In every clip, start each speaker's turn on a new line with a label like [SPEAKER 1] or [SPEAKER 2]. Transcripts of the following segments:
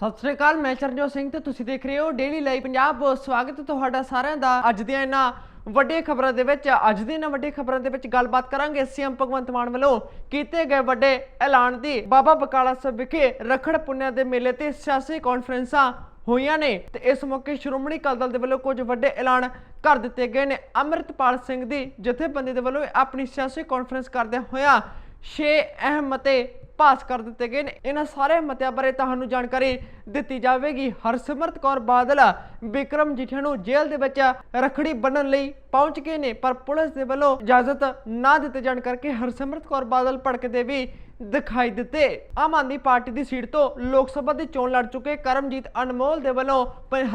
[SPEAKER 1] ਸਤਿ ਸ੍ਰੀ ਅਕਾਲ, ਮੈਂ ਚਰਨਜੋਤ ਸਿੰਘ ਤੇ ਤੁਸੀਂ ਦੇਖ ਰਹੇ ਹੋ ਡੇਲੀ ਲਾਈਵ ਪੰਜਾਬ। ਸਵਾਗਤ ਹੈ ਤੁਹਾਡਾ ਸਾਰਿਆਂ ਦਾ ਅੱਜ ਦੀਆਂ ਇਹਨਾਂ ਵੱਡੀਆਂ ਖਬਰਾਂ ਦੇ ਵਿੱਚ। ਅੱਜ ਦੀਆਂ ਇਹਨਾਂ ਵੱਡੀਆਂ ਖਬਰਾਂ ਦੇ ਵਿੱਚ ਗੱਲਬਾਤ ਕਰਾਂਗੇ ਸੀਐਮ ਭਗਵੰਤ ਮਾਨ ਵੱਲੋਂ ਕੀਤੇ ਗਏ ਵੱਡੇ ਐਲਾਨ ਦੀ। ਬਾਬਾ ਬਕਾਲਾ ਸਾਹਿਬ ਵਿਖੇ ਰਖੜ ਪੁੰਨਿਆ ਦੇ ਮੇਲੇ ਤੇ ਸਿਆਸੀ ਕਾਨਫਰੰਸਾਂ ਹੋਈਆਂ ਨੇ ਤੇ ਇਸ ਮੌਕੇ ਸ਼੍ਰੋਮਣੀ ਅਕਾਲੀ ਦਲ ਦੇ ਵੱਲੋਂ ਕੁਝ ਵੱਡੇ ਐਲਾਨ ਕਰ ਦਿੱਤੇ ਗਏ ਨੇ। ਅੰਮ੍ਰਿਤਪਾਲ ਸਿੰਘ ਦੀ ਜਥੇਬੰਦੀ ਦੇ ਵੱਲੋਂ ਆਪਣੀ ਸਿਆਸੀ ਕਾਨਫਰੰਸ ਕਰਦਿਆਂ ਹੋਇਆਂ ਛੇ ਅਹਿਮ ਅਤੇ ਪਾਸ ਕਰ ਦਿੱਤੇ ਗਏ ਨੇ। ਇਹਨਾਂ ਸਾਰੇ ਮਤਿਆਂ ਬਾਰੇ ਤੁਹਾਨੂੰ ਜਾਣਕਾਰੀ ਦਿੱਤੀ ਜਾਵੇਗੀ। ਹਰਸਿਮਰਤ ਕੌਰ ਬਾਦਲ ਵਿਕਰਮ ਜੀਠਾ ਨੂੰ ਜੇਲ੍ਹ ਦੇ ਵਿੱਚ ਰਖੜੀ ਬੰਨਣ ਲਈ ਪਹੁੰਚ ਗਏ ਨੇ, ਪਰ ਪੁਲਿਸ ਦੇ ਵੱਲੋਂ ਇਜਾਜ਼ਤ ਨਾ ਦਿੱਤੇ ਜਾਣ ਕਰਕੇ ਹਰਸਿਮਰਤ ਕੌਰ ਬਾਦਲ ਭੜਕਦੇ ਵੀ ਦਿਖਾਈ ਦਿੱਤੇ। ਆਮ ਆਦਮੀ ਪਾਰਟੀ ਦੀ ਸੀਟ ਤੋਂ ਲੋਕ ਸਭਾ ਦੀ ਚੋਣ ਲੜ ਚੁੱਕੇ ਕਰਮਜੀਤ ਅਨਮੋਲ ਦੇ ਵੱਲੋਂ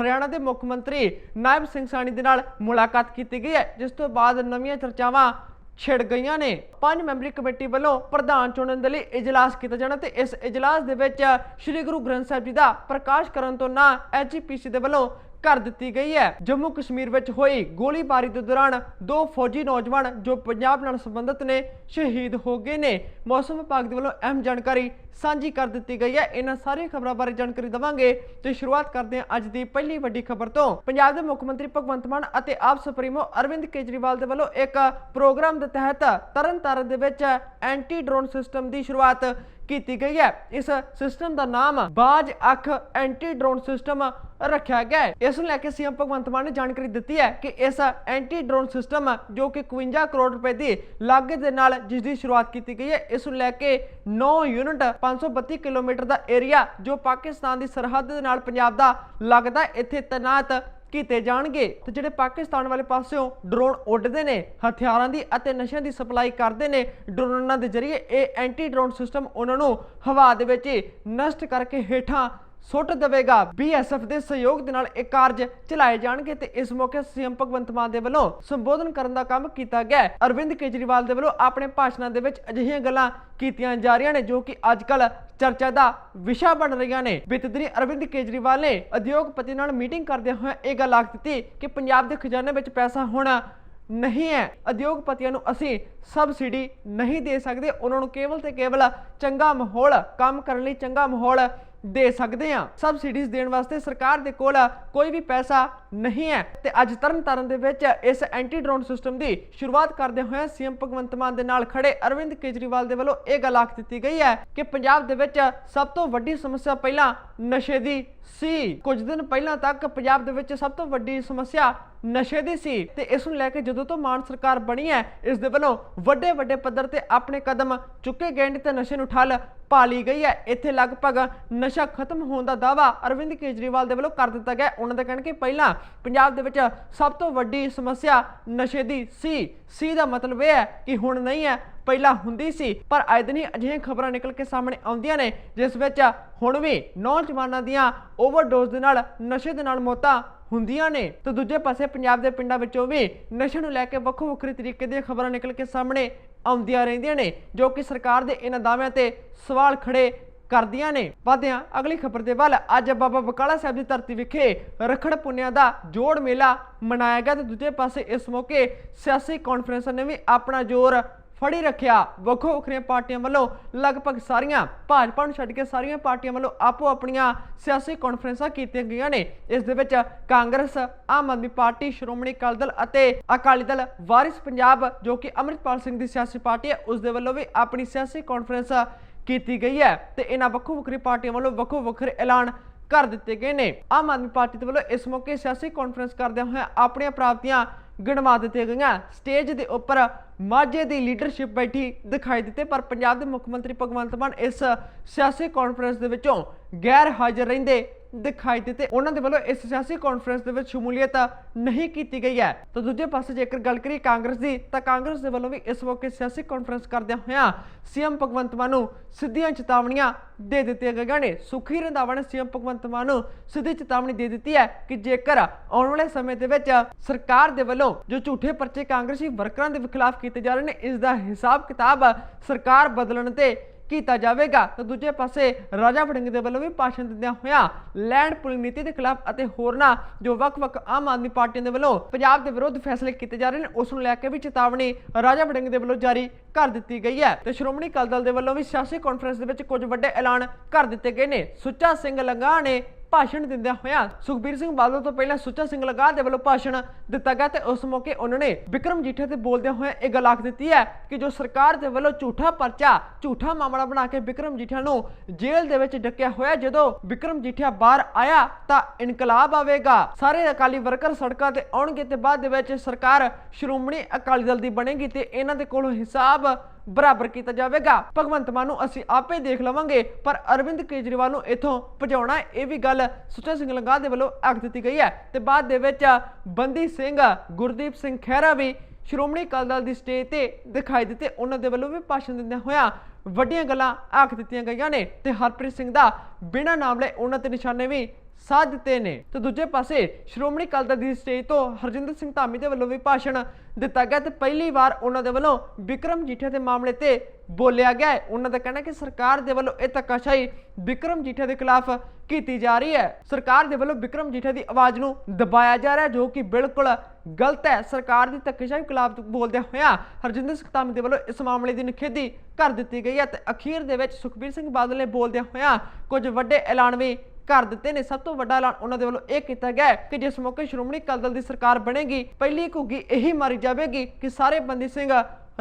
[SPEAKER 1] ਹਰਿਆਣਾ ਦੇ ਮੁੱਖ ਮੰਤਰੀ ਨਾਇਬ ਸਿੰਘ ਸਾਣੀ ਦੇ ਨਾਲ ਮੁਲਾਕਾਤ ਕੀਤੀ ਗਈ ਹੈ, ਜਿਸ ਤੋਂ ਬਾਅਦ ਨਵੀਆਂ ਚਰਚਾਵਾਂ ਛਿੜ ਗਈਆਂ ਨੇ। ਪੰਜ ਮੈਂਬਰੀ ਕਮੇਟੀ ਵੱਲੋਂ ਪ੍ਰਧਾਨ ਚੁਣਨ ਦੇ ਲਈ ਇਜਲਾਸ ਕੀਤਾ ਜਾਣਾ ਤੇ ਇਸ ਇਜਲਾਸ ਦੇ ਵਿੱਚ ਸ੍ਰੀ ਗੁਰੂ ਗ੍ਰੰਥ ਸਾਹਿਬ ਜੀ ਦਾ ਪ੍ਰਕਾਸ਼ ਕਰਨ ਤੋਂ ਨਾ ਐਚਪੀਸੀ ਦੇ ਵੱਲੋਂ ਕਰ ਦਿੱਤੀ ਗਈ ਹੈ। ਜੰਮੂ ਕਸ਼ਮੀਰ ਵਿੱਚ ਹੋਈ ਗੋਲੀਬਾਰੀ ਦੇ ਦੌਰਾਨ ਦੋ ਫੌਜੀ ਨੌਜਵਾਨ ਜੋ ਪੰਜਾਬ ਨਾਲ ਸੰਬੰਧਿਤ ਨੇ, ਸ਼ਹੀਦ ਹੋ ਗਏ ਨੇ। ਮੌਸਮ ਵਿਭਾਗ ਦੇ ਵੱਲੋਂ ਅਹਿਮ ਜਾਣਕਾਰੀ ਸਾਂਝੀ ਕਰ ਦਿੱਤੀ ਗਈ ਹੈ। ਇਹਨਾਂ ਸਾਰੀਆਂ ਖਬਰਾਂ ਬਾਰੇ ਜਾਣਕਾਰੀ ਦਵਾਂਗੇ ਤੇ ਸ਼ੁਰੂਆਤ ਕਰਦੇ ਹਾਂ ਅੱਜ ਦੀ ਪਹਿਲੀ ਵੱਡੀ ਖਬਰ ਤੋਂ। ਪੰਜਾਬ ਦੇ ਮੁੱਖ ਮੰਤਰੀ ਭਗਵੰਤ ਮਾਨ ਅਤੇ ਆਪ ਸੁਪਰੀਮੋ ਅਰਵਿੰਦ ਕੇਜਰੀਵਾਲ ਦੇ ਵੱਲੋਂ ਇੱਕ ਪ੍ਰੋਗਰਾਮ ਦੇ ਤਹਿਤ ਤਰਨਤਾਰਨ ਦੇ ਵਿੱਚ ਐਂਟੀ ਡਰੋਨ ਸਿਸਟਮ ਦੀ ਸ਼ੁਰੂਆਤ ਕੀਤੀ ਗਈ ਹੈ। ਇਸ ਸਿਸਟਮ ਦਾ ਨਾਮ ਬਾਜ ਅੱਖ ਐਂਟੀ ਡਰੋਨ ਸਿਸਟਮ ਰੱਖਿਆ ਗਿਆ ਹੈ। ਇਸ ਨੂੰ ਲੈ ਕੇ ਸੀਐਮ ਭਗਵੰਤ ਮਾਨ ਨੇ ਜਾਣਕਾਰੀ ਦਿੱਤੀ ਹੈ ਕਿ ਇਸ ਐਂਟੀ ਡਰੋਨ ਸਿਸਟਮ ਜੋ ਕਿ 51 ਕਰੋੜ ਰੁਪਏ ਦੀ ਲਾਗਤ ਦੇ ਨਾਲ ਜਿਸ ਦੀ ਸ਼ੁਰੂਆਤ ਕੀਤੀ ਗਈ ਹੈ, ਇਸ ਨੂੰ ਲੈ ਕੇ 9 ਯੂਨਿਟ 532 ਕਿਲੋਮੀਟਰ ਦਾ ਏਰੀਆ ਜੋ ਪਾਕਿਸਤਾਨ ਦੀ ਸਰਹੱਦ ਦੇ ਨਾਲ ਪੰਜਾਬ ਦਾ ਲੱਗਦਾ ਇੱਥੇ ਤੈਨਾਤ ਕੀਤੇ ਜਾਣਗੇ। ਤੇ ਜਿਹੜੇ ਪਾਕਿਸਤਾਨ ਵਾਲੇ ਪਾਸਿਓਂ ਡਰੋਨ ਉੱਡਦੇ ਨੇ, ਹਥਿਆਰਾਂ ਦੀ ਅਤੇ ਨਸ਼ਿਆਂ ਦੀ ਸਪਲਾਈ ਕਰਦੇ ਨੇ ਡਰੋਨਾਂ ਦੇ ਜ਼ਰੀਏ ਇਹ ਐਂਟੀ ਡਰੋਨ ਸਿਸਟਮ ਉਹਨਾਂ ਨੂੰ ਹਵਾ ਦੇ ਵਿੱਚ ਨਸ਼ਟ ਕਰਕੇ ਹੇਠਾਂ ਸੁੱਟ ਦੇਵੇਗਾ। ਬੀਐਸਐਫ ਦੇ ਸਹਿਯੋਗ ਦੇ ਨਾਲ ਇਹ ਕਾਰਜ ਚਲਾਏ ਜਾਣਗੇ ਤੇ ਇਸ ਮੌਕੇ ਸੀਐਮ ਭਗਵੰਤ ਮਾਨ ਦੇ ਵੱਲੋਂ ਸੰਬੋਧਨ ਕਰਨ ਦਾ ਕੰਮ ਕੀਤਾ ਗਿਆ ਅਰਵਿੰਦ ਕੇਜਰੀਵਾਲ ਦੇ ਵੱਲੋਂ ਆਪਣੇ ਭਾਸ਼ਣਾਂ ਦੇ ਵਿੱਚ ਅਜਿਹੀਆਂ ਗੱਲਾਂ ਕੀਤੀਆਂ ਜਾ ਰਹੀਆਂ ਨੇ ਜੋ ਕਿ ਅੱਜ ਚਰਚਾ ਦਾ ਵਿਸ਼ਾ ਬਣ ਰਹੀਆਂ ਨੇ। ਬੀਤੇ ਅਰਵਿੰਦ ਕੇਜਰੀਵਾਲ ਨੇ ਉਦਯੋਗਪਤੀ ਨਾਲ ਮੀਟਿੰਗ ਕਰਦਿਆਂ ਹੋਇਆ ਇਹ ਗੱਲ ਆਖ ਦਿੱਤੀ ਕਿ ਪੰਜਾਬ ਦੇ ਖਜ਼ਾਨੇ ਵਿੱਚ ਪੈਸਾ ਹੋਣਾ ਨਹੀਂ ਹੈ। ਉਦਯੋਗਪਤੀਆਂ ਨੂੰ ਅਸੀਂ ਸਬਸਿਡੀ ਨਹੀਂ ਦੇ ਸਕਦੇ। ਉਹਨਾਂ ਨੂੰ ਕੇਵਲ ਤੇ ਕੇਵਲ ਚੰਗਾ ਮਾਹੌਲ, ਕੰਮ ਕਰਨ ਲਈ ਚੰਗਾ ਮਾਹੌਲ ਦੇ ਸਕਦੇ ਹਾਂ। ਸਬਸਿਡੀਜ਼ ਦੇਣ ਵਾਸਤੇ ਸਰਕਾਰ ਦੇ ਕੋਲ ਕੋਈ ਵੀ ਪੈਸਾ ਨਹੀਂ ਹੈ। ਤੇ ਅੱਜ ਤਰਨਤਾਰਨ ਦੇ ਵਿੱਚ ਇਸ ਐਂਟੀ ਡਰੋਨ ਸਿਸਟਮ ਦੀ ਸ਼ੁਰੂਆਤ ਕਰਦੇ ਹੋਏ ਸੀਐਮ ਭਗਵੰਤ ਮਾਨ ਦੇ ਨਾਲ ਖੜੇ ਅਰਵਿੰਦ ਕੇਜਰੀਵਾਲ ਦੇ ਵੱਲੋਂ ਇਹ ਗੱਲ ਆਖ ਦਿੱਤੀ ਗਈ ਹੈ ਕਿ ਪੰਜਾਬ ਦੇ ਵਿੱਚ ਸਭ ਤੋਂ ਵੱਡੀ ਸਮੱਸਿਆ ਪਹਿਲਾਂ ਨਸ਼ੇ ਦੀ ਸੀ। ਕੁਝ ਦਿਨ ਪਹਿਲਾਂ ਤੱਕ ਪੰਜਾਬ ਦੇ ਵਿੱਚ ਸਭ ਤੋਂ ਵੱਡੀ ਸਮੱਸਿਆ ਨਸ਼ੇ ਦੀ ਸੀ ਤੇ ਇਸ ਨੂੰ ਲੈ ਕੇ ਜਦੋਂ ਤੋਂ ਮਾਨ ਸਰਕਾਰ ਬਣੀ ਹੈ, ਇਸ ਦੇ ਵੱਲੋਂ ਵੱਡੇ ਵੱਡੇ ਪੱਧਰ ਤੇ ਆਪਣੇ ਕਦਮ ਚੁੱਕੇ ਗਏ ਨੇ ਤੇ ਨਸ਼ੇ ਨੂੰ ਠੱਲ ਪਾ ਲਈ ਗਈ ਹੈ। ਇੱਥੇ ਲਗਭਗ ਨਸ਼ਾ ਖਤਮ ਹੋਣ ਦਾ ਦਾਵਾ ਅਰਵਿੰਦ ਕੇਜਰੀਵਾਲ ਦੇ ਵੱਲੋਂ ਕਰ ਦਿੱਤਾ ਗਿਆ ਉਹਨਾਂ ਦਾ ਕਹਿਣ ਕਿ ਪਹਿਲਾਂ ਪੰਜਾਬ ਦੇ ਵਿੱਚ ਸਭ ਤੋਂ ਵੱਡੀ ਸਮੱਸਿਆ ਨਸ਼ੇ ਦੀ ਸੀ। ਸੀ ਦਾ ਮਤਲਬ ਇਹ ਹੈ ਕਿ ਹੁਣ ਨਹੀਂ ਹੈ। ਪਹਿਲਾਂ ਹੁੰਦੀ ਸੀ, ਪਰ ਆਏ ਦਿਨ ਹੀ ਅਜਿਹੀਆਂ ਖਬਰਾਂ ਨਿਕਲ ਕੇ ਸਾਹਮਣੇ ਆਉਂਦੀਆਂ ਨੇ, ਜਿਸ ਵਿੱਚ ਹੁਣ ਵੀ ਨੌਜਵਾਨਾਂ ਦੀਆਂ ਓਵਰਡੋਜ਼ ਦੇ ਨਾਲ, ਨਸ਼ੇ ਦੇ ਨਾਲ ਮੌਤਾਂ ਹੁੰਦੀਆਂ ਨੇ। ਤੇ ਦੂਜੇ ਪਾਸੇ ਪੰਜਾਬ ਦੇ ਪਿੰਡਾਂ ਵਿੱਚੋਂ ਵੀ ਨਸ਼ੇ ਨੂੰ ਲੈ ਕੇ ਵੱਖੋ ਵੱਖਰੇ ਤਰੀਕੇ ਦੀਆਂ ਖਬਰਾਂ ਨਿਕਲ ਕੇ ਸਾਹਮਣੇ ਆਉਂਦੀਆਂ ਰਹਿੰਦੀਆਂ ਨੇ, ਜੋ ਕਿ ਸਰਕਾਰ ਦੇ ਇਹਨਾਂ ਦਾਅਵਿਆਂ ਤੇ ਸਵਾਲ ਖੜੇ ਕਰਦੀਆਂ ਨੇ। ਵਧਿਆਂ ਅਗਲੀ ਖਬਰ ਦੇ ਵੱਲ, ਅੱਜ ਬਾਬਾ ਬਕਾਲਾ ਸਾਹਿਬ ਦੀ ਧਰਤੀ ਵਿਖੇ ਰਖੜ ਪੁੰਨਿਆ ਦਾ ਜੋੜ ਮੇਲਾ ਮਨਾਇਆ ਗਿਆ ਤੇ ਦੂਜੇ ਪਾਸੇ ਇਸ ਮੌਕੇ ਸਿਆਸੀ ਕਾਨਫਰੰਸਾਂ ਨੇ ਵੀ ਆਪਣਾ ਜ਼ੋਰ ਫੜੀ ਰੱਖਿਆ। ਵੱਖੋ ਵੱਖਰੀਆਂ ਪਾਰਟੀਆਂ ਵੱਲੋਂ ਲਗਭਗ ਸਾਰੀਆਂ ਭਾਜਪਾ ਨੂੰ ਛੱਡ ਕੇ ਸਾਰੀਆਂ ਪਾਰਟੀਆਂ ਵੱਲੋਂ ਆਪੋ ਆਪਣੀਆਂ ਸਿਆਸੀ ਕਾਨਫਰੰਸਾਂ ਕੀਤੀਆਂ ਗਈਆਂ ਨੇ। ਇਸ ਦੇ ਵਿੱਚ ਕਾਂਗਰਸ, ਆਮ ਆਦਮੀ ਪਾਰਟੀ, ਸ਼੍ਰੋਮਣੀ ਅਕਾਲੀ ਦਲ ਅਤੇ ਅਕਾਲੀ ਦਲ ਵਾਰਿਸ ਪੰਜਾਬ, ਜੋ ਕਿ ਅੰਮ੍ਰਿਤਪਾਲ ਸਿੰਘ ਦੀ ਸਿਆਸੀ ਪਾਰਟੀ ਹੈ, ਉਸ ਦੇ ਵੱਲੋਂ ਵੀ ਆਪਣੀ ਸਿਆਸੀ ਕਾਨਫਰੰਸ ਕੀਤੀ ਗਈ ਹੈ ਤੇ ਇਹਨਾਂ ਵੱਖੋ ਵੱਖਰੀ ਪਾਰਟੀਆਂ ਵੱਲੋਂ ਵੱਖੋ ਵੱਖਰੇ ਐਲਾਨ ਕਰ ਦਿੱਤੇ ਗਏ ਨੇ। ਆਮ ਆਦਮੀ ਪਾਰਟੀ ਦੇ ਵੱਲੋਂ ਇਸ ਮੌਕੇ ਸਿਆਸੀ ਕਾਨਫਰੰਸ ਕਰਦਿਆਂ ਹੋਇਆਂ ਆਪਣੀਆਂ ਪ੍ਰਾਪਤੀਆਂ ਗਿਣਵਾ ਦਿੱਤੀਆਂ ਗਈਆਂ। ਸਟੇਜ ਦੇ ਉੱਪਰ ਮਾਝੇ ਦੀ ਲੀਡਰਸ਼ਿਪ ਬੈਠੀ ਦਿਖਾਈ ਦਿੱਤੇ, ਪਰ ਪੰਜਾਬ ਦੇ ਮੁੱਖ ਮੰਤਰੀ ਭਗਵੰਤ ਮਾਨ ਇਸ ਸਿਆਸੀ ਕਾਨਫਰੰਸ ਦੇ ਵਿੱਚੋਂ ਗੈਰ ਹਾਜ਼ਰ ਰਹਿੰਦੇ ਦਿਖਾਈ ਦਿੱਤੇ। ਉਹਨਾਂ ਦੇ ਵੱਲੋਂ ਇਸ ਸਿਆਸੀ ਕਾਨਫਰੰਸ ਦੇ ਵਿੱਚ ਸ਼ਮੂਲੀਅਤ ਨਹੀਂ ਕੀਤੀ ਗਈ ਹੈ। ਤਾਂ ਦੂਜੇ ਪਾਸੇ ਜੇਕਰ ਗੱਲ ਕਰੀਏ ਕਾਂਗਰਸ ਦੀ, ਤਾਂ ਕਾਂਗਰਸ ਦੇ ਵੱਲੋਂ ਵੀ ਇਸ ਮੌਕੇ ਸਿਆਸੀ ਕਾਨਫਰੰਸ ਕਰਦਿਆਂ ਹੋਇਆਂ ਸੀਐਮ ਭਗਵੰਤ ਮਾਨ ਨੂੰ ਸਿੱਧੀਆਂ ਚੇਤਾਵਨੀਆਂ ਦੇ ਦਿੱਤੀਆਂ ਗਈਆਂ ਨੇ। ਸੁਖੀ ਰੰਧਾਵਾ ਨੇ ਸੀਐਮ ਭਗਵੰਤ ਮਾਨ ਨੂੰ ਸਿੱਧੀ ਚੇਤਾਵਨੀ ਦੇ ਦਿੱਤੀ ਹੈ ਕਿ ਜੇਕਰ ਆਉਣ ਵਾਲੇ ਸਮੇਂ ਦੇ ਵਿੱਚ ਸਰਕਾਰ ਦੇ ਵੱਲੋਂ ਜੋ ਝੂਠੇ ਪਰਚੇ ਕਾਂਗਰਸੀ ਵਰਕਰਾਂ ਦੇ ਖਿਲਾਫ ਕੀਤੇ ਜਾ ਰਹੇ ਨੇ, ਇਸ ਦਾ ਹਿਸਾਬ ਕਿਤਾਬ ਸਰਕਾਰ ਬਦਲਣ ਤੇ ਕੀਤਾ ਜਾਵੇਗਾ, ਤੇ ਦੂਜੇ ਪਾਸੇ ਰਾਜਾ ਵੜਿੰਗ ਦੇ ਵੱਲੋਂ ਵੀ ਭਾਸ਼ਣ ਦਿੰਦਿਆਂ ਹੋਇਆਂ ਲੈਂਡ ਪੁਲਿੰਗ ਨੀਤੀ ਦੇ ਖਿਲਾਫ ਅਤੇ ਹੋਰਨਾਂ ਜੋ ਵੱਖ-ਵੱਖ ਆਮ ਆਦਮੀ ਪਾਰਟੀਆਂ ਦੇ ਵੱਲੋਂ ਪੰਜਾਬ ਦੇ ਵਿਰੁੱਧ ਫੈਸਲੇ ਕੀਤੇ ਜਾ ਰਹੇ ਨੇ, ਉਸ ਨੂੰ ਲੈ ਕੇ ਵੀ ਚੇਤਾਵਨੀ ਰਾਜਾ ਵੜਿੰਗ ਦੇ ਵੱਲੋਂ ਜਾਰੀ ਕਰ ਦਿੱਤੀ ਗਈ ਹੈ। ਤੇ ਸ਼੍ਰੋਮਣੀ ਅਕਾਲੀ ਦਲ ਦੇ ਵੱਲੋਂ ਵੀ ਸਿਆਸੀ ਕਾਨਫਰੰਸ ਦੇ ਵਿੱਚ ਕੁਝ ਵੱਡੇ ਐਲਾਨ ਕਰ ਦਿੱਤੇ ਗਏ ਨੇ। ਸੁੱਚਾ ਸਿੰਘ ਲੰਗਾ ਨੇ ਭਾਸ਼ਣ ਦਿੰਦਿਆਂ ਹੋਇਆਂ ਸੁਖਬੀਰ ਸਿੰਘ ਬਾਦਲ ਤੋਂ ਪਹਿਲਾਂ ਸੁੱਚਾ ਸਿੰਘ ਲਗਾ ਦੇ ਵੱਲੋਂ ਭਾਸ਼ਣ ਦਿੱਤਾ ਗਿਆ ਤੇ ਉਸ ਮੌਕੇ ਉਹਨਾਂ ਨੇ ਵਿਕਰਮ ਜੀਠੇ ਤੇ ਬੋਲਦਿਆਂ ਹੋਇਆਂ ਇਹ ਗੱਲ ਆਖ ਦਿੱਤੀ ਹੈ ਕਿ ਜੋ ਸਰਕਾਰ ਦੇ ਵੱਲੋਂ ਝੂਠਾ ਪਰਚਾ, ਝੂਠਾ ਮਾਮਲਾ ਬਣਾ ਕੇ ਵਿਕਰਮ ਜੀਠਾ ਨੂੰ ਜੇਲ੍ਹ ਦੇ ਵਿੱਚ ਡੱਕਿਆ ਹੋਇਆ ਜਦੋਂ ਵਿਕਰਮ ਜੀਠਾ ਬਾਹਰ ਆਇਆ ਤਾਂ ਇਨਕਲਾਬ ਆਵੇਗਾ। ਸਾਰੇ ਅਕਾਲੀ ਵਰਕਰ ਸੜਕਾਂ ਤੇ ਆਉਣਗੇ ਤੇ ਬਾਅਦ ਦੇ ਵਿੱਚ ਸਰਕਾਰ ਸ਼੍ਰੋਮਣੀ ਅਕਾਲੀ ਦਲ ਦੀ ਬਣੇਗੀ ਤੇ ਇਹਨਾਂ ਦੇ ਕੋਲੋਂ ਹਿਸਾਬ ਬਰਾਬਰ ਕੀਤਾ ਜਾਵੇਗਾ। ਭਗਵੰਤ ਮਾਨ ਨੂੰ ਅਸੀਂ ਆਪੇ ਦੇਖ ਲਵਾਂਗੇ, ਪਰ ਅਰਵਿੰਦ ਕੇਜਰੀਵਾਲ ਨੂੰ ਇਥੋਂ ਭਜਾਉਣਾ, ਇਹ ਵੀ ਗੱਲ ਸੁੱਚਾ ਸਿੰਘ ਲੰਗਾ ਦੇ ਵੱਲੋਂ ਆਖ ਦਿੱਤੀ ਗਈ ਹੈ। ਤੇ ਬਾਅਦ ਦੇ ਵਿੱਚ ਬੰਦੀ ਸਿੰਘ, ਗੁਰਦੀਪ ਸਿੰਘ ਖਹਿਰਾ ਵੀ ਸ਼੍ਰੋਮਣੀ ਅਕਾਲੀ ਦਲ ਦੀ ਸਟੇਜ ਤੇ ਦਿਖਾਈ ਦਿੱਤੇ। ਉਹਨਾਂ ਦੇ ਵੱਲੋਂ ਵੀ ਭਾਸ਼ਣ ਦਿੰਦਿਆਂ ਹੋਇਆਂ ਵੱਡੀਆਂ ਗੱਲਾਂ ਆਖ ਦਿੱਤੀਆਂ ਗਈਆਂ ਨੇ। ਤੇ ਹਰਪ੍ਰੀਤ ਸਿੰਘ ਦਾ ਬਿਨਾਂ ਨਾਮ ਲਏ ਉਹਨਾਂ ਤੇ ਨਿਸ਼ਾਨੇ ਵੀ ਸਾਧ ਦਿੱਤੇ ਨੇ। ਤੇ ਦੂਜੇ ਪਾਸੇ ਸ਼੍ਰੋਮਣੀ ਅਕਾਲੀ ਦਲ ਦੀ ਸਟੇਜ ਤੋਂ ਹਰਜਿੰਦਰ ਸਿੰਘ ਧਾਮੀ ਦੇ ਵੱਲੋਂ ਵੀ ਭਾਸ਼ਣ ਦਿੱਤਾ ਗਿਆ ਤੇ ਪਹਿਲੀ ਵਾਰ ਉਹਨਾਂ ਦੇ ਵੱਲੋਂ ਵਿਕਰਮ ਜੀਠੇ ਦੇ ਮਾਮਲੇ ਤੇ ਬੋਲਿਆ ਗਿਆ ਹੈ। ਉਹਨਾਂ ਦਾ ਕਹਿਣਾ ਕਿ ਸਰਕਾਰ ਦੇ ਵੱਲੋਂ ਇਹ ਧੱਕਾਸ਼ਾਹੀ ਵਿਕਰਮ ਜੀਠੇ ਦੇ ਖਿਲਾਫ ਕੀਤੀ ਜਾ ਰਹੀ ਹੈ। ਸਰਕਾਰ ਦੇ ਵੱਲੋਂ ਵਿਕਰਮ ਜੀਠੇ ਦੀ ਆਵਾਜ਼ ਨੂੰ ਦਬਾਇਆ ਜਾ ਰਿਹਾ ਜੋ ਕਿ ਬਿਲਕੁਲ ਗਲਤ ਹੈ। ਸਰਕਾਰ ਦੀ ਧੱਕੇਸ਼ਾਹੀ ਖਿਲਾਫ ਬੋਲਦਿਆਂ ਹੋਇਆ ਹਰਜਿੰਦਰ ਸਿੰਘ ਧਾਮੀ ਦੇ ਵੱਲੋਂ ਇਸ ਮਾਮਲੇ ਦੀ ਨਿਖੇਧੀ ਕਰ ਦਿੱਤੀ ਗਈ ਹੈ ਤੇ ਅਖੀਰ ਦੇ ਵਿੱਚ ਸੁਖਬੀਰ ਸਿੰਘ ਬਾਦਲ ਨੇ ਬੋਲਦਿਆਂ ਹੋਇਆ ਕੁਝ ਵੱਡੇ ਐਲਾਨ ਵੀ ਕਰ ਦਿੱਤੇ ਨੇ। ਸਭ ਤੋਂ ਵੱਡਾ ਐਲਾਨ ਉਹਨਾਂ ਦੇ ਵੱਲੋਂ ਇਹ ਕੀਤਾ ਗਿਆ ਕਿ ਜਿਸ ਮੌਕੇ ਸ਼੍ਰੋਮਣੀ ਅਕਾਲੀ ਦਲ ਦੀ ਸਰਕਾਰ ਬਣੇਗੀ, ਪਹਿਲੀ ਘੁੱਗੀ ਇਹੀ ਮਾਰੀ ਜਾਵੇਗੀ ਕਿ ਸਾਰੇ ਬੰਦੀ ਸਿੰਘ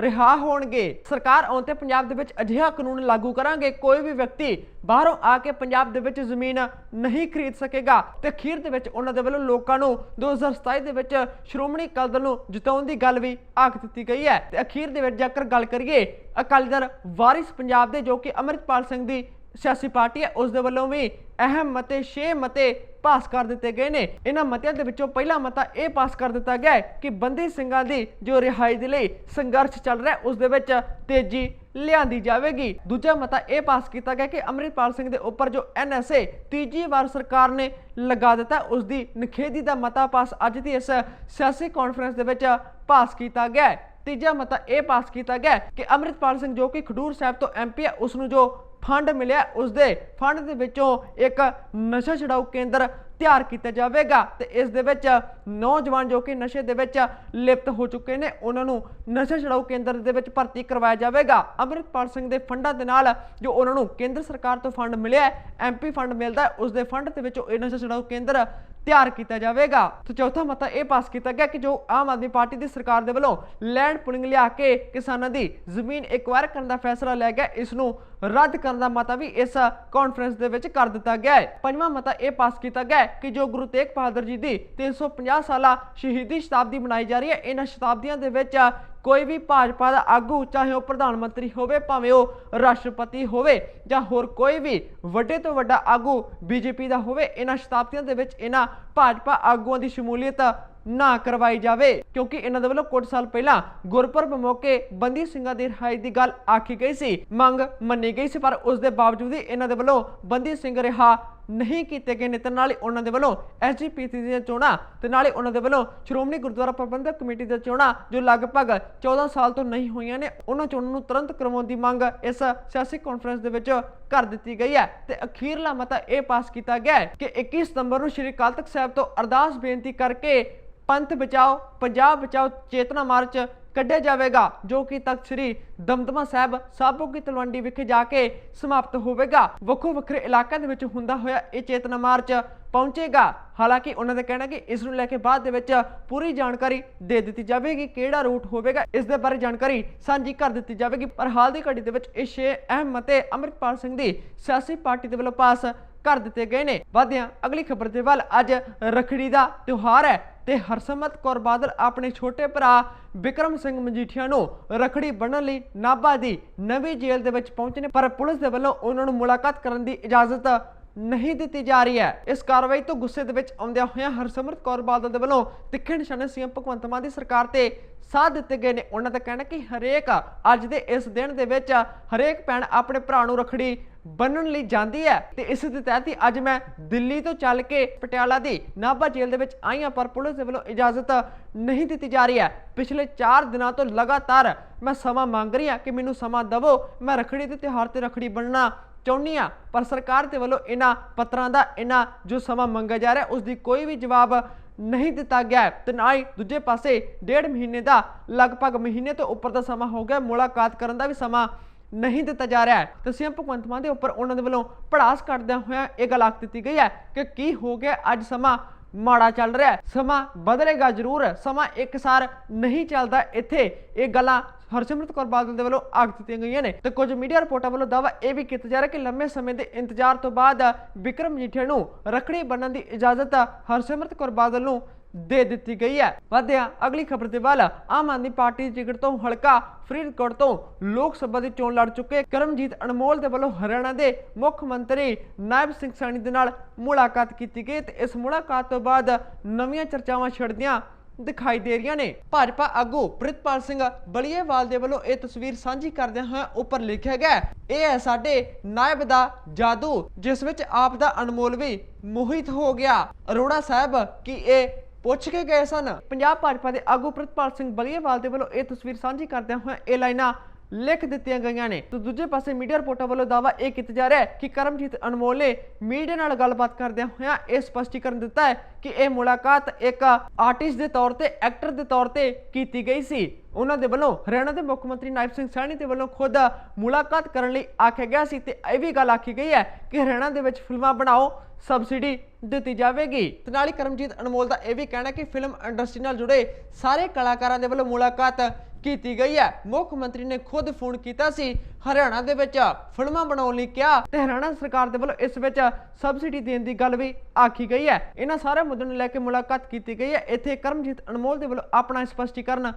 [SPEAKER 1] ਰਿਹਾ ਹੋਣਗੇ। ਸਰਕਾਰ ਆਉਣ ਤੇ ਪੰਜਾਬ ਦੇ ਵਿੱਚ ਅਜਿਹਾ ਕਾਨੂੰਨ ਲਾਗੂ ਕਰਾਂਗੇ, ਕੋਈ ਵੀ ਵਿਅਕਤੀ ਬਾਹਰੋਂ ਆ ਕੇ ਪੰਜਾਬ ਦੇ ਵਿੱਚ ਜ਼ਮੀਨ ਨਹੀਂ ਖਰੀਦ ਸਕੇਗਾ ਤੇ ਅਖੀਰ ਦੇ ਵਿੱਚ ਉਹਨਾਂ ਦੇ ਵੱਲੋਂ ਲੋਕਾਂ ਨੂੰ 2027 ਦੇ ਵਿੱਚ ਸ਼੍ਰੋਮਣੀ ਅਕਾਲੀ ਦਲ ਨੂੰ ਜਿਤਾਉਣ ਦੀ ਗੱਲ ਵੀ ਆਖ ਦਿੱਤੀ ਗਈ ਹੈ। ਤੇ ਅਖੀਰ ਦੇ ਵਿੱਚ ਜੇਕਰ ਗੱਲ ਕਰੀਏ, ਅਕਾਲੀ ਦਲ ਵਾਰਿਸ ਪੰਜਾਬ ਦੇ ਜੋ ਕਿ ਅਮਰਿਤਪਾਲ ਸਿੰਘ ਦੀ ਸਿਆਸੀ ਪਾਰਟੀ ਹੈ ਉਸ ਦੇ ਵੱਲੋਂ ਵੀ ਅਹਿਮ ਮਤੇ 6 ਮਤੇ ਪਾਸ ਕਰ ਦਿੱਤੇ ਗਏ ਨੇ। ਇਹਨਾਂ ਮਤਿਆਂ ਦੇ ਵਿੱਚੋਂ ਪਹਿਲਾ ਮਤਾ ਇਹ ਪਾਸ ਕਰ ਦਿੱਤਾ ਗਿਆ ਹੈ ਕਿ ਬੰਦੀ ਸਿੰਘਾਂ ਦੀ ਜੋ ਰਿਹਾਈ ਦੇ ਲਈ ਸੰਘਰਸ਼ ਚੱਲ ਰਿਹਾ ਹੈ, ਉਸ ਦੇ ਵਿੱਚ ਤੇਜ਼ੀ ਲਿਆਂਦੀ ਜਾਵੇਗੀ। ਦੂਜਾ ਮਤਾ ਇਹ ਪਾਸ ਕੀਤਾ ਗਿਆ ਕਿ ਅੰਮ੍ਰਿਤਪਾਲ ਸਿੰਘ ਦੇ ਉੱਪਰ ਜੋ ਐਨਐਸਏ ਤੀਜੀ ਵਾਰ ਸਰਕਾਰ ਨੇ ਲਗਾ ਦਿੱਤਾ ਉਸ ਦੀ ਨਿਖੇਧੀ ਦਾ ਮਤਾ ਪਾਸ ਅੱਜ ਦੀ ਇਸ ਸਿਆਸੀ ਕਾਨਫਰੰਸ ਦੇ ਵਿੱਚ ਪਾਸ ਕੀਤਾ ਗਿਆ ਤੀਜਾ ਮਤਾ ਇਹ ਪਾਸ ਕੀਤਾ ਗਿਆ ਕਿ ਅੰਮ੍ਰਿਤਪਾਲ ਸਿੰਘ ਜੋ ਕਿ ਖਡੂਰ ਸਾਹਿਬ ਤੋਂ ਐਮਪੀ ਹੈ ਉਸ ਨੂੰ ਜੋ ਫੰਡ ਮਿਲਿਆ ਉਸ ਦੇ ਫੰਡ ਦੇ ਵਿੱਚੋਂ ਇੱਕ ਨਸ਼ਾ ਛਡਾਊ ਕੇਂਦਰ ਤਿਆਰ ਕੀਤਾ ਜਾਵੇਗਾ ਤੇ ਇਸ ਦੇ ਵਿੱਚ ਨੌਜਵਾਨ ਜੋ ਕਿ ਨਸ਼ੇ ਦੇ ਵਿੱਚ ਲਿਪਤ ਹੋ ਚੁੱਕੇ ਨੇ ਉਹਨਾਂ ਨੂੰ ਨਸ਼ਾ ਛਡਾਊ ਕੇਂਦਰ ਦੇ ਵਿੱਚ ਭਰਤੀ ਕਰਵਾਇਆ ਜਾਵੇਗਾ। ਅੰਮ੍ਰਿਤਪਾਲ ਸਿੰਘ ਦੇ ਫੰਡਾਂ ਦੇ ਨਾਲ ਜੋ ਉਹਨਾਂ ਨੂੰ ਕੇਂਦਰ ਸਰਕਾਰ ਤੋਂ ਫੰਡ ਮਿਲਿਆ ਐਮਪੀ ਫੰਡ ਮਿਲਦਾ ਹੈ, ਉਸ ਦੇ ਫੰਡ ਦੇ ਵਿੱਚੋਂ ਇਹ ਨਸ਼ਾ ਛਡਾਊ ਕੇਂਦਰ ਤਿਆਰ ਕੀਤਾ ਜਾਵੇਗਾ। ਤੇ ਚੌਥਾ ਮਤਾ ਇਹ ਪਾਸ ਕੀਤਾ ਗਿਆ ਕਿ ਜੋ ਆਮ ਆਦਮੀ ਪਾਰਟੀ ਦੀ ਸਰਕਾਰ ਦੇ ਵੱਲੋਂ ਲੈਂਡ ਪੁਲਿੰਗ ਲਿਆ ਕੇ ਕਿਸਾਨਾਂ ਦੀ ਜ਼ਮੀਨ ਐਕਵਾਇਰ ਕਰਨ ਦਾ ਫੈਸਲਾ ਲਿਆ ਗਿਆ, ਇਸ ਨੂੰ ਰੱਦ ਕਰਨ ਦਾ ਮਤਾ ਵੀ ਇਸ ਕਾਨਫਰੰਸ ਦੇ ਵਿੱਚ ਕਰ ਦਿੱਤਾ ਗਿਆ ਹੈ। ਪੰਜਵਾਂ ਮਤਾ ਇਹ ਪਾਸ ਕੀਤਾ ਗਿਆ ਕਿ ਜੋ ਗੁਰੂ ਤੇਗ ਬਹਾਦਰ ਜੀ ਦੀ 350 ਸਾਲਾ ਸ਼ਹੀਦੀ ਸ਼ਤਾਬਦੀ ਮਨਾਈ ਜਾ ਰਹੀ ਹੈ, ਇਹਨਾਂ ਸ਼ਤਾਬਦੀਆਂ ਦੇ ਵਿੱਚ ਕੋਈ ਵੀ ਭਾਜਪਾ ਦਾ ਆਗੂ, ਚਾਹੇ ਉਹ ਪ੍ਰਧਾਨ ਮੰਤਰੀ ਹੋਵੇ, ਭਾਵੇਂ ਉਹ ਰਾਸ਼ਟਰਪਤੀ ਹੋਵੇ ਜਾਂ ਹੋਰ ਕੋਈ ਵੀ ਵੱਡੇ ਤੋਂ ਵੱਡਾ ਆਗੂ ਬੀਜੇਪੀ ਦਾ ਹੋਵੇ, ਇਹਨਾਂ ਸ਼ਤਾਬਦੀਆਂ ਦੇ ਵਿੱਚ ਇਹਨਾਂ ਭਾਜਪਾ ਆਗੂਆਂ ਦੀ ਸ਼ਮੂਲੀਅਤ ਨਾ ਕਰਵਾਈ ਜਾਵੇ। ਕਿਉਂਕਿ ਇਹਨਾਂ ਦੇ ਵੱਲੋਂ ਕੁਝ ਸਾਲ ਪਹਿਲਾਂ ਗੁਰਪੁਰਬ ਮੌਕੇ ਬੰਦੀ ਸਿੰਘਾਂ ਦੀ ਰਿਹਾਈ ਦੀ ਗੱਲ ਆਖੀ ਗਈ ਸੀ, ਮੰਗ ਮੰਨੀ ਗਈ ਸੀ, ਪਰ ਉਸ ਦੇ ਬਾਵਜੂਦ ਹੀ ਇਹਨਾਂ ਦੇ ਵੱਲੋਂ ਬੰਦੀ ਸਿੰਘ ਰਿਹਾ ਨਹੀਂ ਕੀਤੇ ਗਏ ਨੇ, ਤੇ ਨਾਲੇ ਉਹਨਾਂ ਦੇ ਵੱਲੋਂ ਐਸਜੀਪੀਸੀ ਦੀਆਂ ਚੋਣਾਂ, ਤੇ ਨਾਲੇ ਉਹਨਾਂ ਦੇ ਵੱਲੋਂ ਸ਼੍ਰੋਮਣੀ ਗੁਰਦੁਆਰਾ ਪ੍ਰਬੰਧਕ ਕਮੇਟੀ ਦੀਆਂ ਚੋਣਾਂ, ਜੋ ਲਗਭਗ 14 ਸਾਲ ਤੋਂ ਨਹੀਂ ਹੋਈਆਂ ਨੇ, ਉਹਨਾਂ ਚੋਣਾਂ ਨੂੰ ਤੁਰੰਤ ਕਰਵਾਉਣ ਦੀ ਮੰਗ ਇਸ ਸਿਆਸੀ ਕਾਨਫਰੰਸ ਦੇ ਵਿੱਚ ਕਰ ਦਿੱਤੀ ਗਈ ਹੈ। ਤੇ ਅਖੀਰਲਾ ਮਤਾ ਇਹ ਪਾਸ ਕੀਤਾ ਗਿਆ ਹੈ ਕਿ 21 ਸਤੰਬਰ ਨੂੰ ਸ਼੍ਰੀ ਅਕਾਲ ਤਖਤ ਸਾਹਿਬ ਤੋਂ ਅਰਦਾਸ ਬੇਨਤੀ ਕਰਕੇ ਪੰਥ ਬਚਾਓ, ਪੰਜਾਬ ਬਚਾਓ, ਚੇਤਨਾ ਮਾਰਚ ਕੱਢਿਆ ਜਾਵੇਗਾ, ਜੋ ਕਿ ਤਖਤ ਸ੍ਰੀ ਦਮਦਮਾ ਸਾਹਿਬ ਸਾਬੋ ਕੀ ਤਲਵੰਡੀ ਵਿਖੇ ਜਾ ਕੇ ਸਮਾਪਤ ਹੋਵੇਗਾ। ਵੱਖੋ ਵੱਖਰੇ ਇਲਾਕਿਆਂ ਦੇ ਵਿੱਚ ਹੁੰਦਾ ਹੋਇਆ ਇਹ ਚੇਤਨਾ ਮਾਰਚ ਪਹੁੰਚੇਗਾ। ਹਾਲਾਂਕਿ ਉਹਨਾਂ ਦਾ ਕਹਿਣਾ ਕਿ ਇਸ ਨੂੰ ਲੈ ਕੇ ਬਾਅਦ ਦੇ ਵਿੱਚ ਪੂਰੀ ਜਾਣਕਾਰੀ ਦੇ ਦਿੱਤੀ ਜਾਵੇਗੀ, ਕਿਹੜਾ ਰੂਟ ਹੋਵੇਗਾ, ਇਸ ਦੇ ਬਾਰੇ ਜਾਣਕਾਰੀ ਸਾਂਝੀ ਕਰ ਦਿੱਤੀ ਜਾਵੇਗੀ। ਪਰ ਹਾਲ ਦੀ ਘੜੀ ਦੇ ਵਿੱਚ ਇਹ ਛੇ ਅਹਿਮ ਮਤੇ ਅੰਮ੍ਰਿਤਪਾਲ ਸਿੰਘ ਦੀ ਸਿਆਸੀ ਪਾਰਟੀ ਦੇ ਵੱਲੋਂ ਪਾਸ ਕਰ ਦਿੱਤੇ ਗਏ ਨੇ। ਵਾਧਿਆਂ, ਅਗਲੀ ਖਬਰ ਦੇ ਵੱਲ ਅੱਜ ਰਖੜੀ ਦਾ ਤਿਉਹਾਰ ਹੈ ਤੇ ਹਰਸਮਤ ਕੌਰ ਬਾਦਲ ਆਪਣੇ ਛੋਟੇ ਭਰਾ ਵਿਕਰਮ ਸਿੰਘ ਮਜੀਠੀਆ ਨੂੰ ਰਖੜੀ ਬੰਨਣ ਲਈ ਨਾਭਾ ਦੀ ਨਵੀਂ ਜੇਲ੍ਹ ਦੇ ਵਿੱਚ ਪਹੁੰਚੇ ਨੇ, ਪਰ ਪੁਲਿਸ ਦੇ ਵੱਲੋਂ ਉਹਨਾਂ ਨੂੰ ਮੁਲਾਕਾਤ ਕਰਨ ਦੀ ਇਜਾਜ਼ਤ ਨਹੀਂ ਦਿੱਤੀ ਜਾ ਰਹੀ ਹੈ। ਇਸ ਕਾਰਵਾਈ ਤੋਂ ਗੁੱਸੇ ਦੇ ਵਿੱਚ ਆਉਂਦਿਆਂ ਹੋਇਆਂ ਹਰਸਿਮਰਤ ਕੌਰ ਬਾਦਲ ਦੇ ਵੱਲੋਂ ਤਿੱਖੇ ਨਿਸ਼ਾਨੇ ਸੀਐਮ ਭਗਵੰਤ ਮਾਨ ਦੀ ਸਰਕਾਰ ਤੇ ਸਾਥ ਦਿੱਤੇ ਗਏ ਨੇ। ਉਹਨਾਂ ਦਾ ਕਹਿਣਾ ਕਿ ਹਰੇਕ ਅੱਜ ਦੇ ਇਸ ਦਿਨ ਦੇ ਵਿੱਚ ਹਰੇਕ ਭੈਣ ਆਪਣੇ ਭਰਾ ਨੂੰ ਰਖੜੀ ਬੰਨਣ ਲਈ ਜਾਂਦੀ ਹੈ ਤੇ ਇਸ ਦੇ ਤਹਿਤ ਹੀ ਅੱਜ ਮੈਂ ਦਿੱਲੀ ਤੋਂ ਚੱਲ ਕੇ ਪਟਿਆਲਾ ਦੀ ਨਾਭਾ ਜੇਲ੍ਹ ਦੇ ਵਿੱਚ ਆਈ ਹਾਂ, ਪਰ ਪੁਲਿਸ ਦੇ ਵੱਲੋਂ ਇਜਾਜ਼ਤ ਨਹੀਂ ਦਿੱਤੀ ਜਾ ਰਹੀ ਹੈ। ਪਿਛਲੇ 4 ਦਿਨਾਂ ਤੋਂ ਲਗਾਤਾਰ ਮੈਂ ਸਮਾਂ ਮੰਗ ਰਹੀ ਹਾਂ ਕਿ ਮੈਨੂੰ ਸਮਾਂ ਦਿਵੋ। ਮੈਂ ਰਖੜੀ ਦੇ ਤਿਉਹਾਰ ਤੇ ਰਖੜੀ ਬੰਨਣਾ ਚਾਹੁੰਦੀ ਹਾਂ, ਪਰ ਸਰਕਾਰ ਦੇ ਵੱਲੋਂ ਇਹਨਾਂ ਪੱਤਰਾਂ ਦਾ, ਇਹਨਾਂ ਜੋ ਸਮਾਂ ਮੰਗਿਆ ਜਾ ਰਿਹਾ ਉਸ ਦੀ ਕੋਈ ਵੀ ਜਵਾਬ ਨਹੀਂ ਦਿੱਤਾ ਗਿਆ ਹੈ ਤੇ ਨਾ ਹੀ ਦੂਜੇ ਪਾਸੇ ਡੇਢ ਮਹੀਨੇ ਦਾ, ਲਗਭਗ ਮਹੀਨੇ ਤੋਂ ਉੱਪਰ ਦਾ ਸਮਾਂ ਹੋ ਗਿਆ, ਮੁਲਾਕਾਤ ਕਰਨ ਦਾ ਵੀ ਸਮਾਂ ਨਹੀਂ ਦਿੱਤਾ ਜਾ ਰਿਹਾ ਹੈ। ਤੇ ਸੀਐਮ ਭਗਵੰਤ ਮਾਨ ਦੇ ਉੱਪਰ ਉਹਨਾਂ ਦੇ ਵੱਲੋਂ ਪੜਾਸ ਕੱਢਦਿਆਂ ਹੋਇਆਂ ਇਹ ਗੱਲ ਆਖ ਦਿੱਤੀ ਗਈ ਹੈ ਕਿ ਕੀ ਹੋ ਗਿਆ, ਅੱਜ ਸਮਾਂ ਮਾੜਾ ਚੱਲ ਰਿਹਾ ਸਮਾਂ ਬਦਲੇਗਾ ਜ਼ਰੂਰ, ਸਮਾਂ ਇੱਕਸਾਰ ਨਹੀਂ ਚੱਲਦਾ, ਇੱਥੇ ਇਹ ਗੱਲਾਂ ਹਰਸਿਮਰਤ ਕੌਰ ਬਾਦਲ ਦੇ ਵੱਲੋਂ ਆਖ ਦਿੱਤੀਆਂ ਗਈਆਂ ਨੇ ਤੇ ਕੁਝ ਮੀਡੀਆ ਰਿਪੋਰਟਾਂ ਵੱਲੋਂ ਦਾਅਵਾ ਇਹ ਵੀ ਕੀਤਾ ਜਾ ਰਿਹਾ ਕਿ ਲੰਮੇ ਸਮੇਂ ਦੇ ਇੰਤਜ਼ਾਰ ਤੋਂ ਬਾਅਦ ਵਿਕਰਮ ਮਜੀਠੀਆ ਨੂੰ ਰੱਖੜੀ ਬੰਨਣ ਦੀ ਇਜਾਜ਼ਤ ਹਰਸਿਮਰਤ ਕੌਰ ਬਾਦਲ ਨੂੰ ਦੇ ਦਿੱਤੀ ਗਈ ਹੈ। ਵਧਿਆ ਅਗਲੀ ਖਬਰ ਦੇ ਵੱਲ। ਆਮ ਆਦਮੀ ਪਾਰਟੀ ਦੀ ਟਿਕਟ ਤੋਂ ਹਲਕਾ ਫਰੀਦਕੋਟ ਤੋਂ ਲੋਕ ਸਭਾ ਦੀ ਚੋਣ ਲੜ ਚੁੱਕੇ ਕਰਮਜੀਤ ਅਨਮੋਲ ਦੇ ਵੱਲੋਂ ਹਰਿਆਣਾ ਦੇ ਮੁੱਖ ਮੰਤਰੀ ਨਾਇਬ ਸਿੰਘ ਸੈਣੀ ਦੇ ਨਾਲ ਮੁਲਾਕਾਤ ਕੀਤੀ ਗਈ ਤੇ ਇਸ ਮੁਲਾਕਾਤ ਤੋਂ ਬਾਅਦ ਨਵੀਆਂ ਚਰਚਾਵਾਂ ਛਿੜਦੀਆਂ ਦਿਖਾਈ ਦੇ ਰਹੀਆਂ ਨੇ। ਭਾਜਪਾ ਆਗੂ ਪ੍ਰਿਤਪਾਲ ਸਿੰਘ ਬਲੀਏਵਾਲ ਦੇ ਵੱਲੋਂ ਇਹ ਤਸਵੀਰ ਸਾਂਝੀ ਕਰਦਿਆਂ ਹੋਇਆ ਉੱਪਰ ਲਿਖਿਆ ਗਿਆ ਇਹ ਹੈ ਸਾਡੇ ਨਾਇਬ ਦਾ ਜਾਦੂ, ਜਿਸ ਵਿੱਚ ਆਪ ਦਾ ਅਨਮੋਲ ਵੀ ਮੋਹਿਤ ਹੋ ਗਿਆ। ਅਰੋੜਾ ਸਾਹਿਬ, ਕਿ ਇਹ ਪੁੱਛ ਕੇ ਗਏ ਸਨ? ਪੰਜਾਬ ਭਾਜਪਾ ਦੇ ਆਗੂ ਪ੍ਰਿਤਪਾਲ ਸਿੰਘ ਬਲੀਏਵਾਲ ਦੇ ਵੱਲੋਂ ਇਹ ਤਸਵੀਰ ਸਾਂਝੀ ਕਰਦਿਆਂ ਹੋਇਆ ਇਹ ਲਾਈਨਾਂ ਲਿਖ ਦਿੱਤੀਆਂ ਗਈਆਂ ਨੇ। ਤੇ ਦੂਜੇ ਪਾਸੇ ਮੀਡੀਆ ਰਿਪੋਰਟਾਂ ਵੱਲੋਂ ਦਾਵਾ ਇਹ ਕੀਤਾ ਜਾ ਰਿਹਾ ਹੈ ਕਿ ਕਰਮਜੀਤ ਅਨਮੋਲ ਨੇ ਮੀਡੀਆ ਨਾਲ ਗੱਲਬਾਤ ਕਰਦਿਆਂ ਹੋਇਆਂ ਇਹ ਸਪਸ਼ਟੀਕਰਨ ਦਿੱਤਾ ਹੈ ਕਿ ਇਹ ਮੁਲਾਕਾਤ ਇੱਕ ਆਰਟਿਸਟ ਦੇ ਤੌਰ ਤੇ, ਐਕਟਰ ਦੇ ਤੌਰ ਤੇ ਕੀਤੀ ਗਈ ਸੀ। ਉਹਨਾਂ ਦੇ ਵੱਲੋਂ ਹਰਿਆਣਾ ਦੇ ਮੁੱਖ ਮੰਤਰੀ ਨਾਇਬ ਸਿੰਘ ਸੈਣੀ ਦੇ ਵੱਲੋਂ ਖੁਦ ਮੁਲਾਕਾਤ ਕਰਨ ਲਈ ਆਖਿਆ ਗਿਆ ਸੀ ਤੇ ਇਹ ਵੀ ਗੱਲ ਆਖੀ ਗਈ ਹੈ ਕਿ ਹਰਿਆਣਾ ਦੇ ਵਿੱਚ ਫਿਲਮਾਂ ਬਣਾਓ, ਸਬਸਿਡੀ ਦਿੱਤੀ ਜਾਵੇਗੀ। ਤੇ ਨਾਲ ਹੀ ਕਰਮਜੀਤ ਅਨਮੋਲ ਦਾ ਇਹ ਵੀ ਕਹਿਣਾ ਕਿ ਫਿਲਮ ਇੰਡਸਟਰੀ ਨਾਲ ਜੁੜੇ ਸਾਰੇ ਕਲਾਕਾਰਾਂ ਦੇ ਵੱਲੋਂ ਮੁਲਾਕਾਤ ਕੀਤੀ ਗਈ ਹੈ। ਮੁੱਖ ਮੰਤਰੀ ਨੇ ਖੁਦ ਫੋਨ ਕੀਤਾ ਸੀ, ਹਰਿਆਣਾ ਦੇ ਵਿੱਚ ਫਿਲਮਾਂ ਬਣਾਉਣ ਲਈ ਕਿਹਾ ਤੇ ਹਰਿਆਣਾ ਸਰਕਾਰ ਦੇ ਵੱਲੋਂ ਇਸ ਵਿੱਚ ਸਬਸਿਡੀ ਦੇਣ ਦੀ ਗੱਲ ਵੀ ਆਖੀ ਗਈ ਹੈ। ਇਹਨਾਂ ਸਾਰੇ ਮੁੱਦਿਆਂ ਨੂੰ ਲੈ ਕੇ ਮੁਲਾਕਾਤ ਕੀਤੀ ਗਈ ਹੈ। ਇੱਥੇ ਕਰਮਜੀਤ ਅਨਮੋਲ ਦੇ ਵੱਲੋਂ ਆਪਣਾ ਸਪਸ਼ਟੀਕਰਨ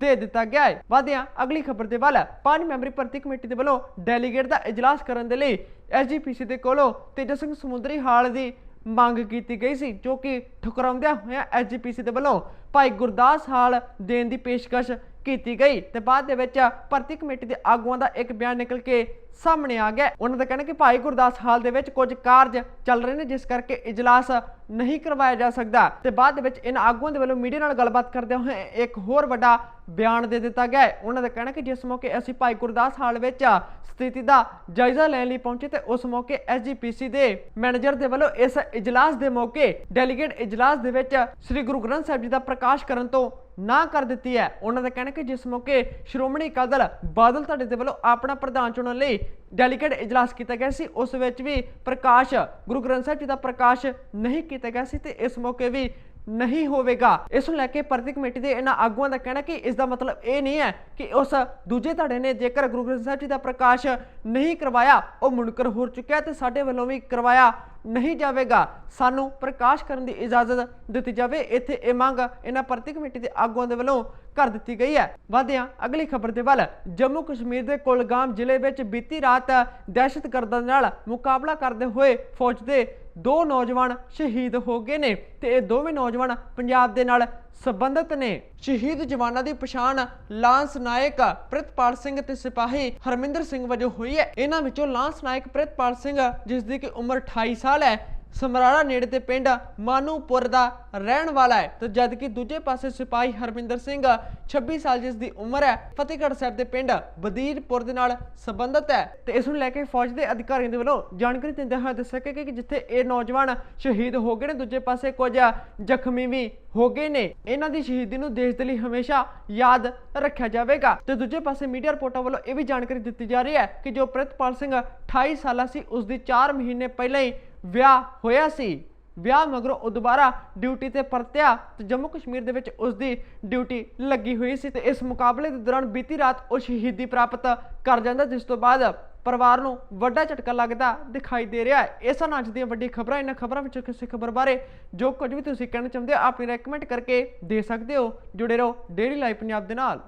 [SPEAKER 1] ਦੇ ਦਿੱਤਾ ਗਿਆ ਹੈ। ਵਧਿਆ ਅਗਲੀ ਖਬਰ ਦੇ ਵੱਲ ਪੰਜ ਮੈਂਬਰੀ ਭਰਤੀ ਕਮੇਟੀ ਦੇ ਵੱਲੋਂ ਡੈਲੀਗੇਟ ਦਾ ਇਜਲਾਸ ਕਰਨ ਦੇ ਲਈ ਐਸਜੀਪੀਸੀ ਦੇ ਕੋਲੋਂ ਤੇਜਾ ਸਿੰਘ ਸਮੁੰਦਰੀ ਹਾਲ ਦੀ ਮੰਗ ਕੀਤੀ ਗਈ ਸੀ, ਜੋ ਕਿ ਠੁਕਰਾਉਂਦਿਆਂ ਹੋਇਆਂ ਐਸਜੀਪੀਸੀ ਦੇ ਵੱਲੋਂ ਭਾਈ ਗੁਰਦਾਸ ਹਾਲ ਦੇਣ ਦੀ ਪੇਸ਼ਕਸ਼ ਕੀਤੀ ਗਈ। ਤੇ ਬਾਅਦ ਦੇ ਵਿੱਚ ਭਰਤੀ ਕਮੇਟੀ ਦੇ ਆਗੂਆਂ ਦਾ ਇੱਕ ਬਿਆਨ ਨਿਕਲ ਕੇ ਸਾਹਮਣੇ ਆ ਗਿਆ। ਉਹਨਾਂ ਦਾ ਕਹਿਣਾ ਕਿ ਭਾਈ ਗੁਰਦਾਸ ਹਾਲ ਦੇ ਵਿੱਚ ਕੁਝ ਕਾਰਜ ਚੱਲ ਰਹੇ ਨੇ, ਜਿਸ ਕਰਕੇ ਇਜਲਾਸ ਨਹੀਂ ਕਰਵਾਇਆ ਜਾ ਸਕਦਾ। ਤੇ ਬਾਅਦ ਵਿੱਚ ਇਹਨਾਂ ਆਗੂਆਂ ਦੇ ਵੱਲੋਂ ਮੀਡੀਆ ਨਾਲ ਗੱਲਬਾਤ ਕਰਦੇ ਹੋਏ ਇੱਕ ਹੋਰ ਵੱਡਾ ਬਿਆਨ ਦੇ ਦਿੱਤਾ ਗਿਆ ਉਹਨਾਂ ਦਾ ਕਹਿਣਾ ਕਿ ਜਿਸ ਮੌਕੇ ਅਸੀਂ ਭਾਈ ਗੁਰਦਾਸ ਹਾਲ ਵਿੱਚ ਸਥਿਤੀ ਦਾ ਜਾਇਜ਼ਾ ਲੈਣ ਲਈ ਪਹੁੰਚੇ ਤੇ ਉਸ ਮੌਕੇ ਐਸਜੀਪੀਸੀ ਦੇ ਮੈਨੇਜਰ ਦੇ ਵੱਲੋਂ ਇਸ ਇਜਲਾਸ ਦੇ ਮੌਕੇ ਡੈਲੀਗੇਟ ਇਜਲਾਸ ਦੇ ਵਿੱਚ ਸ੍ਰੀ ਗੁਰੂ ਗ੍ਰੰਥ ਸਾਹਿਬ ਜੀ ਦਾ ਪ੍ਰਕਾਸ਼ ਕਰਨ ਤੋਂ ਨਾ ਕਰ ਦਿੱਤੀ ਹੈ। ਉਹਨਾਂ ਦਾ ਕਹਿਣਾ ਕਿ ਜਿਸ ਮੌਕੇ ਸ਼੍ਰੋਮਣੀ ਅਕਾਲੀ ਦਲ ਬਾਦਲ ਧੜੇ ਦੇ ਵੱਲੋਂ ਆਪਣਾ ਪ੍ਰਧਾਨ ਚੁਣਨ ਲਈ ਡੈਲੀਗੇਟ ਇਜਲਾਸ ਕੀਤਾ ਗਿਆ ਸੀ, ਉਸ ਵਿੱਚ ਵੀ ਪ੍ਰਕਾਸ਼, ਗੁਰੂ ਗ੍ਰੰਥ ਸਾਹਿਬ ਜੀ ਦਾ ਪ੍ਰਕਾਸ਼ ਨਹੀਂ ਕੀਤਾ ਗਿਆ ਸੀ ਤੇ ਇਸ ਮੌਕੇ ਵੀ ਨਹੀਂ ਹੋਵੇਗਾ। ਇਸ ਨੂੰ ਲੈ ਕੇ ਭਰਤੀ ਕਮੇਟੀ ਦੇ ਇਹਨਾਂ ਆਗੂਆਂ ਦਾ ਕਹਿਣਾ ਕਿ ਇਸ ਦਾ ਮਤਲਬ ਇਹ ਨਹੀਂ ਹੈ ਕਿ ਉਸ ਦੂਜੇ ਧੜੇ ਨੇ ਜੇਕਰ ਗੁਰੂ ਗ੍ਰੰਥ ਸਾਹਿਬ ਜੀ ਦਾ ਪ੍ਰਕਾਸ਼ ਨਹੀਂ ਕਰਵਾਇਆ, ਉਹ ਮੁਨਕਰ ਹੋ ਚੁੱਕਿਆ ਤੇ ਸਾਡੇ ਵੱਲੋਂ ਵੀ ਕਰਵਾਇਆ ਨਹੀਂ ਜਾਵੇਗਾ। ਸਾਨੂੰ ਪ੍ਰਕਾਸ਼ ਕਰਨ ਦੀ ਇਜਾਜ਼ਤ ਦਿੱਤੀ ਜਾਵੇ। ਇੱਥੇ ਇਹ ਮੰਗ ਇਹਨਾਂ ਭਰਤੀ ਕਮੇਟੀ ਦੇ ਆਗੂਆਂ ਦੇ ਵੱਲੋਂ ਕਰ ਦਿੱਤੀ ਗਈ ਹੈ। ਵਧਿਆ, ਅਗਲੀ ਖਬਰ ਦੇ ਵੱਲ ਜੰਮੂ ਕਸ਼ਮੀਰ ਦੇ ਕੁਲਗਾਮ ਜ਼ਿਲ੍ਹੇ ਵਿੱਚ ਬੀਤੀ ਰਾਤ ਦਹਿਸ਼ਤਗਰਦਾਂ ਨਾਲ ਮੁਕਾਬਲਾ ਕਰਦੇ ਹੋਏ ਫੌਜ ਦੇ ਦੋ ਨੌਜਵਾਨ ਸ਼ਹੀਦ ਹੋ ਗਏ ਨੇ ਤੇ ਇਹ ਦੋਵੇਂ ਨੌਜਵਾਨ ਪੰਜਾਬ ਦੇ ਨਾਲ ਸਬੰਧਤ ਨੇ ਸ਼ਹੀਦ ਜਵਾਨਾਂ ਦੀ ਪਛਾਣ ਲਾਂਸ ਨਾਇਕ ਪ੍ਰਿਤਪਾਲ ਸਿੰਘ ਤੇ ਸਿਪਾਹੀ ਹਰਮਿੰਦਰ ਸਿੰਘ ਵਜੋਂ ਹੋਈ ਹੈ। ਇਹਨਾਂ ਵਿੱਚੋਂ ਲਾਂਸ ਨਾਇਕ ਪ੍ਰਿਤਪਾਲ ਸਿੰਘ, ਜਿਸ ਦੀ ਕਿ ਉਮਰ 28 ਸਾਲ ਹੈ ਸਮਰਾਲਾ ਨੇੜੇ ਦੇ ਪਿੰਡ ਮਾਨੂਪੁਰ ਦਾ ਰਹਿਣ ਵਾਲਾ ਹੈ। ਤੇ ਜਦ ਦੂਜੇ ਪਾਸੇ ਸਿਪਾਹੀ ਹਰਮਿੰਦਰ ਸਿੰਘ 26 ਸਾਲ ਜਿਸ ਦੀ ਉਮਰ ਹੈ, ਫਤਿਹਗੜ੍ਹ ਸਾਹਿਬ ਦੇ ਪਿੰਡ ਬਦੀਰਪੁਰ ਦੇ ਨਾਲ ਸੰਬੰਧਿਤ ਹੈ। ਤੇ ਇਸ ਨੂੰ ਲੈ ਕੇ ਫੌਜ ਦੇ ਅਧਿਕਾਰੀਆਂ ਦੇ ਵੱਲੋਂ ਜਾਣਕਾਰੀ ਦਿੰਦੇ ਹੋਏ ਦੱਸਿਆ ਕਿ ਜਿੱਥੇ ਇਹ ਨੌਜਵਾਨ ਸ਼ਹੀਦ ਹੋ ਗਏ ਨੇ, ਦੂਜੇ ਪਾਸੇ ਕੁਝ ਜ਼ਖਮੀ ਵੀ ਹੋ ਗਏ ਨੇ। ਇਹਨਾਂ ਦੀ ਸ਼ਹੀਦੀ ਨੂੰ ਦੇਸ਼ ਦੇ ਲਈ ਹਮੇਸ਼ਾ ਯਾਦ ਰੱਖਿਆ ਜਾਵੇਗਾ। ਤੇ ਦੂਜੇ ਪਾਸੇ ਮੀਡੀਆ ਰਿਪੋਰਟਾਂ ਵੱਲੋਂ ਇਹ ਵੀ ਜਾਣਕਾਰੀ ਦਿੱਤੀ ਜਾ ਰਹੀ ਹੈ ਕਿ ਜੋ ਪ੍ਰਿਤਪਾਲ ਸਿੰਘ 28 ਸਾਲਾ ਸੀ, ਉਸ ਦੀ 4 ਮਹੀਨੇ ਪਹਿਲਾਂ ਹੀ ਵਿਆਹ ਹੋਇਆ ਸੀ। ਵਿਆਹ ਮਗਰੋਂ ਉਹ ਦੁਬਾਰਾ ਡਿਊਟੀ ਤੇ ਪਰਤਿਆ ਤੇ ਜੰਮੂ ਕਸ਼ਮੀਰ ਦੇ ਵਿੱਚ ਉਸ ਦੀ ਡਿਊਟੀ ਲੱਗੀ ਹੋਈ ਸੀ ਤੇ ਇਸ ਮੁਕਾਬਲੇ ਦੇ ਦੌਰਾਨ ਬੀਤੀ ਰਾਤ ਉਹ ਸ਼ਹੀਦੀ ਪ੍ਰਾਪਤ ਕਰ ਜਾਂਦਾ, ਜਿਸ ਤੋਂ ਬਾਅਦ ਪਰਿਵਾਰ ਨੂੰ ਵੱਡਾ ਝਟਕਾ ਲੱਗਦਾ ਦਿਖਾਈ ਦੇ ਰਿਹਾ ਹੈ। ਇਹ ਸਨ ਅੱਜ ਦੀਆਂ ਵੱਡੀ ਖਬਰਾਂ ਇਹਨਾਂ ਖਬਰਾਂ ਵਿੱਚੋਂ ਕਿਸੇ ਖਬਰ ਬਾਰੇ ਜੋ ਕੁਝ ਵੀ ਤੁਸੀਂ ਕਹਿਣਾ ਚਾਹੁੰਦੇ ਹੋ ਆਪਣੀ ਰეკਮੈਂਡ ਕਰਕੇ ਦੇ ਸਕਦੇ ਹੋ। ਜੁੜੇ ਰਹੋ ਡੇਲੀ ਲਾਈਵ ਪੰਜਾਬ ਦੇ ਨਾਲ।